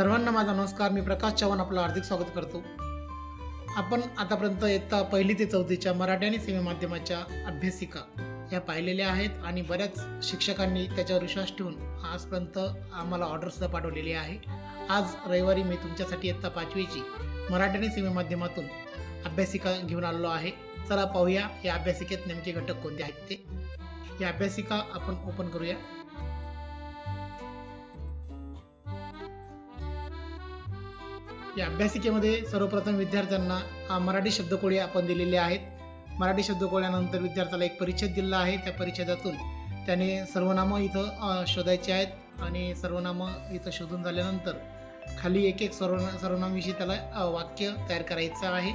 सर्वांना माझा नमस्कार. मी प्रकाश चव्हाण आपलं हार्दिक स्वागत करतो. आपण आतापर्यंत इयत्ता पहिली ते चौथीच्या मराठी आणि सेमी माध्यमाच्या अभ्यासिका ह्या पाहिलेल्या आहेत आणि बऱ्याच शिक्षकांनी त्याच्यावर विश्वास ठेवून आजपर्यंत आम्हाला ऑर्डरसुद्धा पाठवलेली आहे. आज रविवारी मी तुमच्यासाठी इयत्ता पाचवीची मराठी आणि सेमी माध्यमातून अभ्यासिका घेऊन आलेलो आहे. चला पाहूया या अभ्यासिकेत नेमके घटक कोणते आहेत ते. या अभ्यासिका आपण ओपन करूया. या अभ्यासिकेमध्ये सर्वप्रथम विद्यार्थ्यांना मराठी शब्दकोळी आपण दिलेले आहेत. मराठी शब्दकोळ्यानंतर विद्यार्थ्याला एक परिच्छेद दिला आहे. त्या परिच्छेदातून त्याने सर्वनामं इथं शोधायचे आहेत आणि सर्वनामं इथं शोधून झाल्यानंतर खाली एक एक सर्व सर्वनामविषयी त्याला वाक्य तयार करायचं आहे.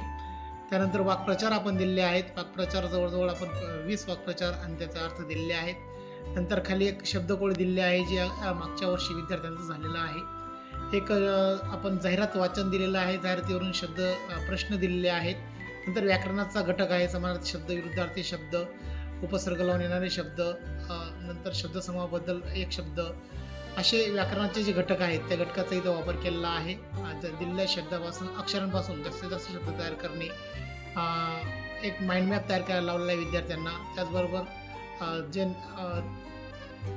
त्यानंतर वाक्प्रचार आपण दिलेले आहेत. वाक्प्रचार जवळजवळ आपण वीस वाक्प्रचार आणि त्याचा अर्थ दिलेले आहेत. नंतर खाली एक शब्दकोळ दिलेले आहे जे मागच्या वर्षी विद्यार्थ्यांचं झालेलं आहे. एक आपण जाहिरात वाचन दिलेलं आहे. जाहिरातीवरून शब्द प्रश्न दिलेले आहेत. नंतर व्याकरणाचा घटक आहे. समानार्थी शब्द विरुद्धार्थी शब्द उपसर्ग लावून येणारे शब्द नंतर शब्दसमूहाबद्दल एक शब्द. असे व्याकरणाचे जे घटक आहेत त्या घटकाचा इथं वापर केलेला आहे. दिलेल्या शब्दापासून अक्षरांपासून जास्तीत जास्त शब्द तयार करणे. एक माइंड मॅप तयार करायला लावलेला आहे विद्यार्थ्यांना. त्याचबरोबर जे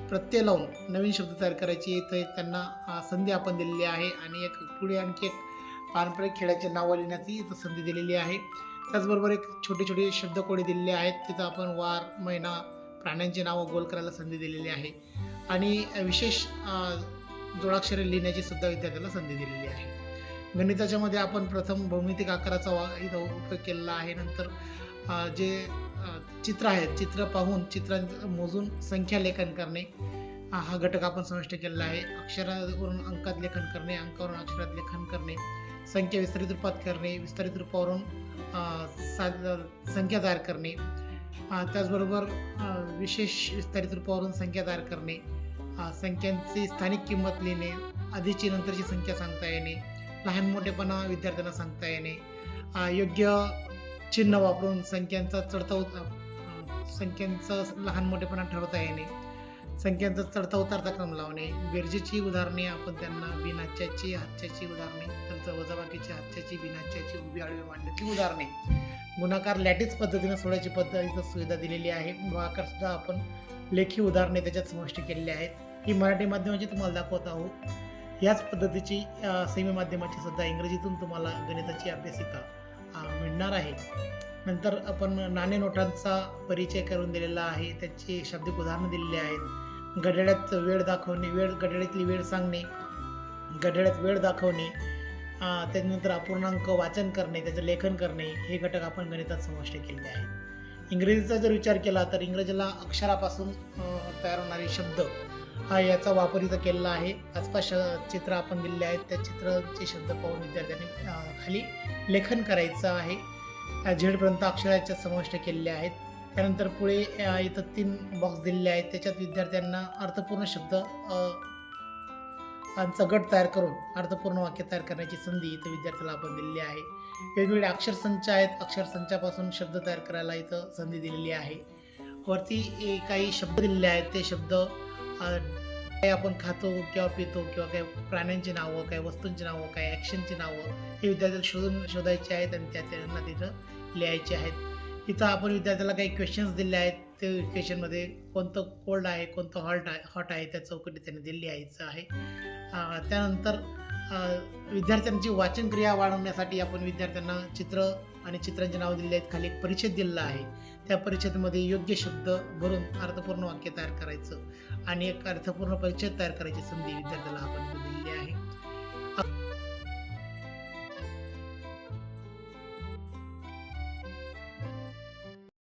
प्रत्यय लावून नवीन शब्द तयार करायची. इथं त्यांना संधी आपण दिलेली आहे आणि एक पुढे आणखी एक पारंपरिक खेळाचे नावं लिहिण्याची इथं संधी दिलेली आहे. त्याचबरोबर एक छोटे छोटे शब्दकोडे दिलेले आहेत. तिथं आपण वार महिना प्राण्यांची नावं गोल करायला संधी दिलेली आहे. आणि विशेष जोडाक्षरे लिहिण्याची सुद्धा विद्यार्थ्याला संधी दिलेली आहे. गणिताच्यामध्ये आपण प्रथम भौमितिक आकाराचा वा इथं उपयोग केलेला आहे. नंतर जे चित्र आहेत चित्र पाहून चित्रां मोजून संख्या लेखन करणे हा घटक आपण समाविष्ट केलेला आहे. अक्षरावरून अंकात लेखन करणे अंकावरून अक्षरात लेखन करणे संख्या विस्तारित रूपात करणे विस्तारित रूपावरून सा- संख्या तयार करणे त्याचबरोबर विशेष विस्तारित रूपावरून संख्या तयार करणे संख्यांची स्थानिक किंमत लिहिणे आधीची नंतरची संख्या सांगता येणे लहान मोठेपणा विद्यार्थ्यांना सांगता येणे योग्य चिन्ह वापरून संख्यांचा चढता उत अ, संख्यांचा लहान मोठेपणा ठरवता येणे संख्यांचा चढता उतारता क्रम लावणे बेरजेची उदाहरणे आपण त्यांना बिनाच्याची हातच्याची उदाहरणे त्यांचं वजाबाकीची हातच्याची बिनाच्याची उभी आडवी मांडण्याची उदाहरणे. गुणाकार लॅटिस पद्धतीने सोडायची पद्धतीचं सुविधा दिलेली आहे. गुणाकार सुद्धा आपण लेखी उदाहरणे त्याच्यात समाविष्ट केलेली आहेत. ही मराठी माध्यमाची तुम्हाला दाखवत आहोत. याच पद्धतीची सेमी माध्यमाची सुद्धा इंग्रजीतून तुम्हाला गणिताची अभ्यासिका मिळणार आहे. नंतर आपण नाणे नोटांचा परिचय करून दिलेला आहे. त्याची शाब्दिक उदाहरणं दिलेली आहेत. घड्याळ्यात वेळ दाखवणे वेळ घड्याळ्यातली वेळ सांगणे घड्याळ्यात वेळ दाखवणे त्यानंतर अपूर्णांक वाचन करणे त्याचं लेखन करणे हे घटक आपण गणितात समाविष्ट केलेले आहेत. इंग्रजीचा जर विचार केला तर इंग्रजीला अक्षरापासून तयार होणारे शब्द हा याचा वापर इथं केलेला आहे. आसपास श- चित्र आपण दिलेले आहेत. त्या चित्राचे शब्द पाहून विद्यार्थ्यांनी खाली लेखन करायचं आहे. अ, झेडपर्यंत अक्षराच्या समाविष्ट केलेले आहेत. त्यानंतर पुढे इथं तीन बॉक्स दिलेले आहेत. त्याच्यात विद्यार्थ्यांना अर्थपूर्ण शब्द यांचा गट तयार करून अर्थपूर्ण वाक्य तयार करण्याची संधी इथं विद्यार्थ्याला आपण दिलेली आहे. वेगवेगळे अक्षरसंच आहेत. अक्षरसंचापासून शब्द तयार करायला इथं संधी दिलेली आहे. वरती काही शब्द दिलेले आहेत. ते शब्द काही आपण खातो किंवा पितो किंवा काही प्राण्यांची नावं काही वस्तूंची नावं काही ॲक्शनची नावं हे विद्यार्थ्याला शोधून शोधायचे आहेत आणि त्या त्यांना तिथं लिहायचे आहेत. इथं आपण विद्यार्थ्याला काही क्वेश्चन्स दिले आहेत. ते क्वेश्चनमध्ये कोणतं कोल्ड आहे कोणतं हॉट आहे हॉट आहे त्या चौकटी त्यांनी दिली लिहायचं आहे. त्यानंतर विद्यार्थ्यांची वाचनक्रिया वाढवण्यासाठी आपण विद्यार्थ्यांना चित्र आणि चित्रांची नाव दिली आहेत. खाली एक परिच्छेद दिलेला आहे. त्या परिच्छेदमध्ये योग्य शब्द भरून अर्थपूर्ण वाक्य तयार करायचं आणि एक अर्थपूर्ण परिच्छेद तयार करायची संधी विद्यार्थ्याला आपण दिली